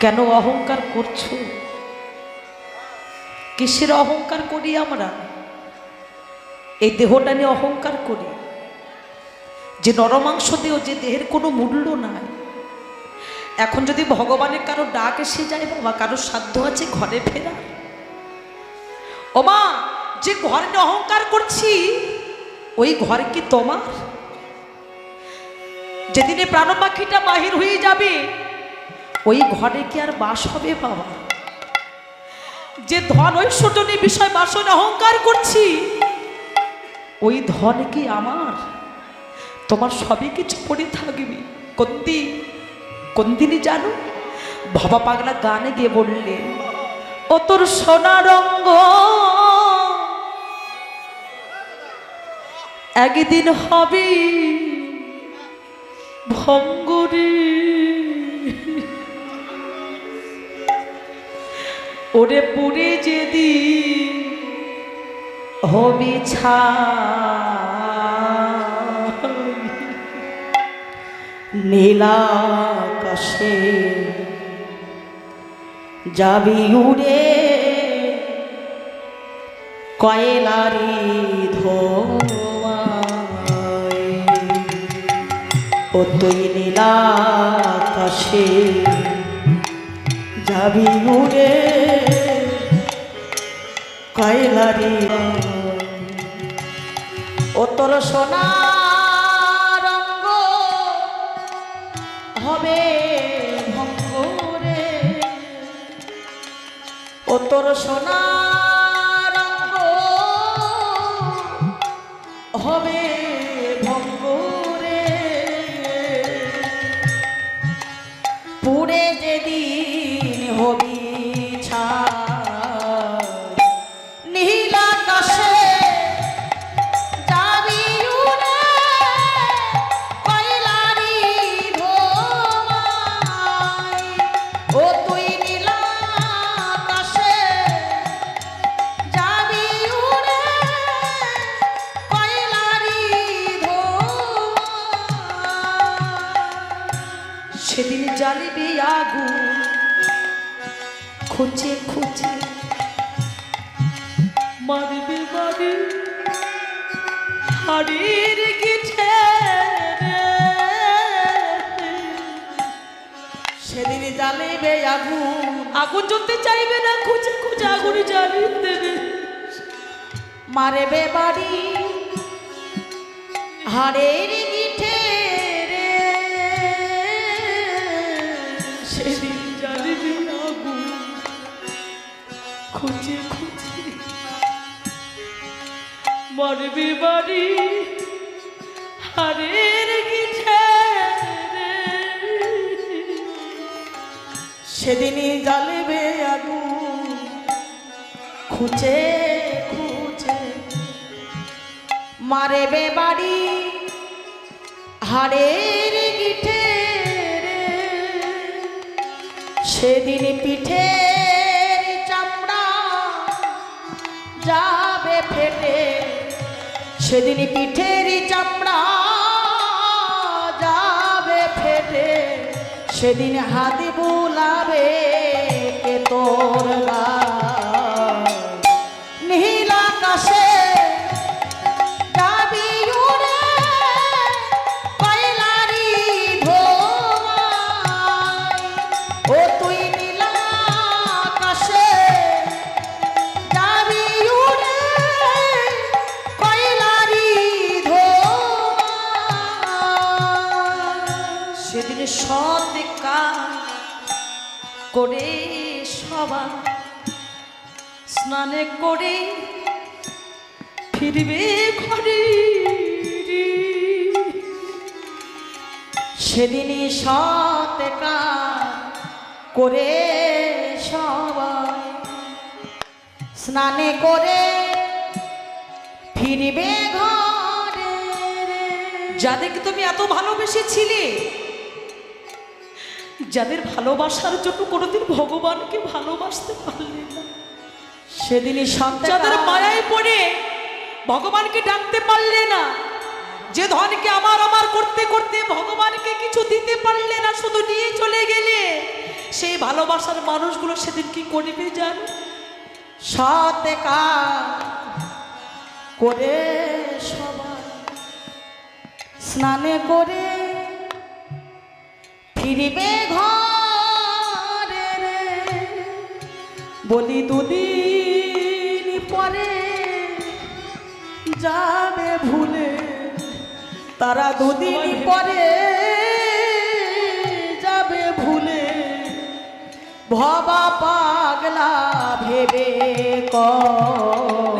কেন অহংকার করছ? কিসের অহংকার করি আমরা? এই দেহটা নিয়ে অহংকার করি। যে নরমাংস দেহ, যে দেহের কোনো মূল্য নাই। এখন যদি ভগবানের কারও ডাক এসে যায়, বাবা কারও সাধ্য আছে ঘরে ফেরা ওমা যে ঘরে অহংকার করছি, ওই ঘর কি তোমার? যেদিনে প্রাণ পাখিটা বাহির হয়ে যাবে ওই ঘরে কি আর বাস হবে বাবা? যে ধন ঐশ্বর্য নিয়ে বিষয় বাসনে অহংকার করছি, ওই ধন কি আমার? তোমার সবই কিছু পড়ে থাকবে। কোন দিন কোন দিনই জানো, বাবা পাগলা গানে গিয়ে বললে, ও তোর সোনা রঙ্গ, একদিন হবে ভঙ্গুরি। ওরে পুরে যেদি হবি নীলাকাশে যাবি উড়ে কয়লারি ধোয়ায়। ও তুই নীলাকাশে যাবি উড়ে কয়লারি ও তোর সোনা রঙ্গ হবে ভঙ্গরে ও তোর সোনা রঙ্গ হবে জ্বালিবি আগুন। খুঁজে খুঁজে। মারবে বাড়ি হাড়ির গিঠে সেদিন জ্বালিবে আগুন। আগুন জ্বলতে চাইবে না, খুঁজে খুঁজে আগুন জ্বালিয়ে দেবে। মারবে বাড়ি। হাড়ের মরবি বাড়ি, হারের গিঠে। সেদিনই জ্বালিবে আগুন, খুঁজে খুঁজে মারেবে বাড়ি হাড়ের গিঠে। সেদিন পিঠের চামড়া যাবে ফেটে সেদিন পিঠেরই চামড়া যাবে ফেটে সেদিন হাতি বুলাবে কে তোর গায়। করে সবা স্নানে করে ফিরবে ঘরে। সেদিনই কাজ করে সবাই স্নানে করে ফিরবে ঘরে। যাদেরকে তুমি এত ভালোবেসেছিলে যাদের ভালোবাসার জন্য কোনোদিন ভগবানকে ভালোবাসতে পারলে না। সেদিনই যাদের মায়ায় পড়ে ভগবানকে ডাকতে পারলে না যে ধনকে আমার আমার করতে করতে ভগবানকে কিছু দিতে পারলে না শুধু নিয়ে চলে গেলে সেই ভালোবাসার মানুষগুলো সেদিন কি করিবে জান কাজ করে সবাই স্নানে করে ফিরিবে ঘরে রে। বলি দুদিন পরে যাবে ভুলে, তারা দুদিন পরে যাবে ভুলে। ভবা পাগলা ভেবে কর।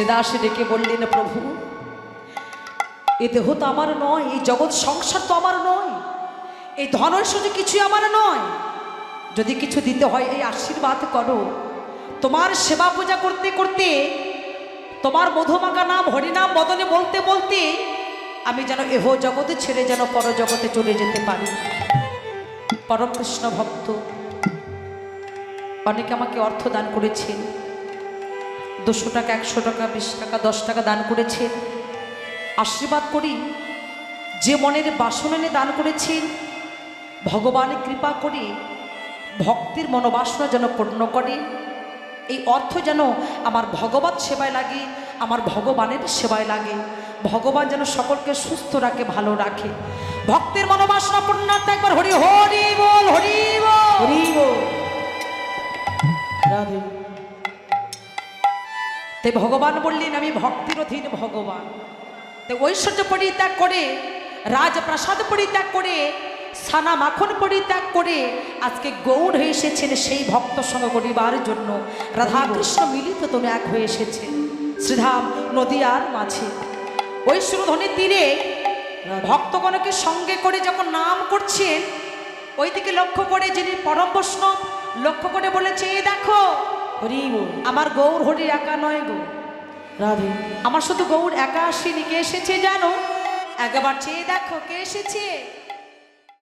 ধোঁয়া শ্রীদাসে ডেকে বললেন, প্রভু, এ দেহ তো আমার নয়, এই জগৎ সংসার তো আমার নয়, এই ধন ঐশ্বর্য কিছুই আমার নয়। যদি কিছু দিতে হয়, এই আশীর্বাদ করো। তোমার সেবা পূজা করতে করতে, তোমার মধুমাকা নাম হরিনাম বদনে বলতে বলতে, আমি যেন এহ জগতে ছেড়ে যেন পর জগতে চলে যেতে পারি। পরম কৃষ্ণ ভক্ত, অনেকে আমাকে অর্থ দান করেছেন। দুশো টাকা, একশো টাকা, বিশ টাকা, দশ টাকা দান করেছেন আশীর্বাদ করি, যে মনের বাসনা নিয়ে দান করেছেন ভগবানের কৃপা করে, ভক্তির মনোবাসনা যেন পূর্ণ করে, এই অর্থ যেন আমার ভগবত সেবায় লাগে, আমার ভগবানের সেবায় লাগে। ভগবান যেন সকলকে সুস্থ রাখে, ভালো রাখে। ভক্তের মনোবাসনা পূর্ণার্থে একবার হরি হরি বল হরি বল। হরি বল। রাধে। তাই ভগবান বললেন, আমি ভক্তির অধীন ভগবান। তাই ঐশ্বর্য পরিত্যাগ করে, রাজপ্রাসাদ পরিত্যাগ করে, সানা মাখন পরিত্যাগ করে, আজকে গৌর হয়ে এসেছেন সেই ভক্ত সঙ্গ করিবার জন্য। রাধাকৃষ্ণ মিলিত তুমি এক হয়ে এসেছে শ্রীধাম নদিয়ার মাঝে। ওই সুরধ্বনির তীরে ভক্তগণকে সঙ্গে করে যখন নাম করছেন ওই দিকে লক্ষ্য করে যিনি পরম বৈষ্ণব, লক্ষ্য করে বলেছে দেখো হরি গো আমার গৌর হরি একা নয় গো। রাধে। আমার শুধু গৌর একা আসেনি। কে এসেছে জানো? একবার চেয়ে দেখো কে এসেছে?